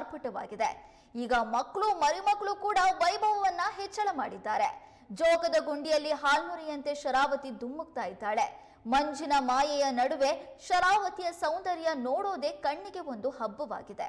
ಆರ್ಭಟವಾಗಿದೆ ಈಗ ಮಕ್ಕಳು, ಮರಿಮಕ್ಕಳು ಕೂಡ ವೈಭವವನ್ನ ಹೆಚ್ಚಳ ಮಾಡಿದ್ದಾರೆ. ಜೋಗದ ಗುಂಡಿಯಲ್ಲಿ ಹಾಲ್ಮುರಿಯಂತೆ ಶರಾವತಿ ದುಮ್ಮುಕ್ತಾ ಇದ್ದಾಳೆ. ಮಂಜಿನ ಮಾಯೆಯ ನಡುವೆ ಶರಾವತಿಯ ಸೌಂದರ್ಯ ನೋಡೋದೇ ಕಣ್ಣಿಗೆ ಒಂದು ಹಬ್ಬವಾಗಿದೆ.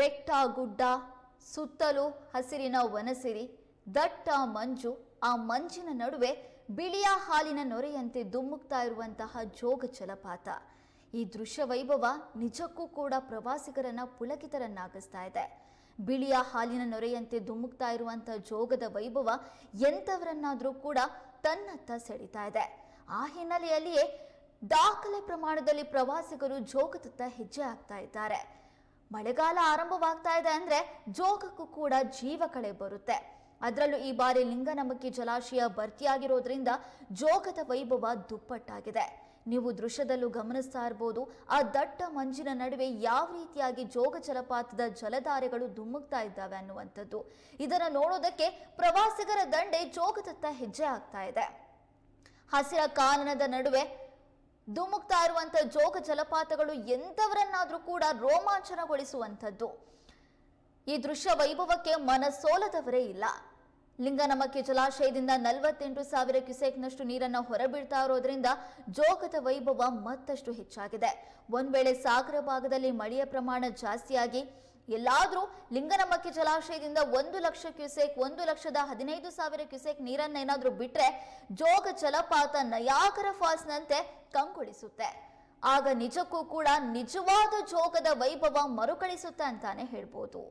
ಬೆಟ್ಟ ಗುಡ್ಡ ಸುತ್ತಲೂ ಹಸಿರಿನ ವನಸಿರಿ, ದಟ್ಟ ಮಂಜು, ಆ ಮಂಜಿನ ನಡುವೆ ಬಿಳಿಯ ಹಾಲಿನ ನೊರೆಯಂತೆ ದುಮ್ಮುಕ್ತಾ ಇರುವಂತಹ ಜೋಗ ಜಲಪಾತ. ಈ ದೃಶ್ಯ ವೈಭವ ನಿಜಕ್ಕೂ ಕೂಡ ಪ್ರವಾಸಿಗರನ್ನ ಪುಲಕಿತರನ್ನಾಗಿಸ್ತಾ ಇದೆ. ಬಿಳಿಯ ಹಾಲಿನ ನೊರೆಯಂತೆ ದುಮ್ಮುಕ್ತಾ ಇರುವಂತಹ ಜೋಗದ ವೈಭವ ಎಂಥವರನ್ನಾದರೂ ಕೂಡ ತನ್ನತ್ತ ಸೆಳೀತಾ ಇದೆ. ಆ ಹಿನ್ನೆಲೆಯಲ್ಲಿಯೇ ದಾಖಲೆ ಪ್ರಮಾಣದಲ್ಲಿ ಪ್ರವಾಸಿಗರು ಜೋಗದತ್ತ ಹೆಜ್ಜೆ ಹಾಕ್ತಾ ಇದ್ದಾರೆ. ಮಳೆಗಾಲ ಆರಂಭವಾಗ್ತಾ ಇದೆ ಅಂದ್ರೆ ಜೋಗಕ್ಕೂ ಕೂಡ ಜೀವ ಕಳೆ ಬರುತ್ತೆ. ಅದರಲ್ಲೂ ಈ ಬಾರಿ ಲಿಂಗನಮಕ್ಕಿ ಜಲಾಶಯ ಭರ್ತಿಯಾಗಿರೋದ್ರಿಂದ ಜೋಗದ ವೈಭವ ದುಪ್ಪಟ್ಟಾಗಿದೆ. ನೀವು ದೃಶ್ಯದಲ್ಲೂ ಗಮನಿಸ್ತಾ ಇರ್ಬೋದು, ಆ ದಟ್ಟ ಮಂಜಿನ ನಡುವೆ ಯಾವ ರೀತಿಯಾಗಿ ಜೋಗ ಜಲಪಾತದ ಜಲಧಾರೆಗಳು ಧುಮ್ಮುಕ್ತಾ ಇದ್ದಾವೆ ಅನ್ನುವಂಥದ್ದು. ಇದನ್ನು ನೋಡೋದಕ್ಕೆ ಪ್ರವಾಸಿಗರ ದಂಡೆ ಜೋಗದತ್ತ ಹೆಜ್ಜೆ ಆಗ್ತಾ ಇದೆ. ಹಸಿರ ಕಾನನದ ನಡುವೆ ಧುಮುಕ್ತಾ ಇರುವಂತ ಜೋಗ ಜಲಪಾತಗಳು ಎಂಥವರನ್ನಾದ್ರೂ ಕೂಡ ರೋಮಾಂಚನಗೊಳಿಸುವಂಥದ್ದು. ಈ ದೃಶ್ಯ ವೈಭವಕ್ಕೆ ಮನಸೋಲದವರೇ ಇಲ್ಲ. ಲಿಂಗನಮಕ್ಕೆ ಜಲಾಶಯದಿಂದ ನಲವತ್ತೆಂಟು ಸಾವಿರ ಕ್ಯುಸೆಕ್ನಷ್ಟು ನೀರನ್ನ ಹೊರಬಿಡ್ತಾ ಇರೋದ್ರಿಂದ ಜೋಗದ ವೈಭವ ಮತ್ತಷ್ಟು ಹೆಚ್ಚಾಗಿದೆ. ಒಂದ್ ವೇಳೆ ಸಾಗರ ಭಾಗದಲ್ಲಿ ಮಳೆಯ ಪ್ರಮಾಣ ಜಾಸ್ತಿಯಾಗಿ ಎಲ್ಲಾದ್ರೂ ಲಿಂಗನಮಕ್ಕಿ ಜಲಾಶಯದಿಂದ ಒಂದು ಲಕ್ಷ ಕ್ಯೂಸೆಕ್, ಒಂದು ಲಕ್ಷದ ಹದಿನೈದು ಸಾವಿರ ಕ್ಯೂಸೆಕ್ ನೀರನ್ನ ಏನಾದರೂ ಬಿಟ್ರೆ ಜೋಗ ಜಲಪಾತ ನಯಾಕರ ಫಾಲ್ಸ್ನಂತೆ ಕಂಗೊಳಿಸುತ್ತೆ. ಆಗ ನಿಜಕ್ಕೂ ಕೂಡ ನಿಜವಾದ ಜೋಗದ ವೈಭವ ಮರುಕಳಿಸುತ್ತೆ ಅಂತಾನೆ ಹೇಳ್ಬೋದು.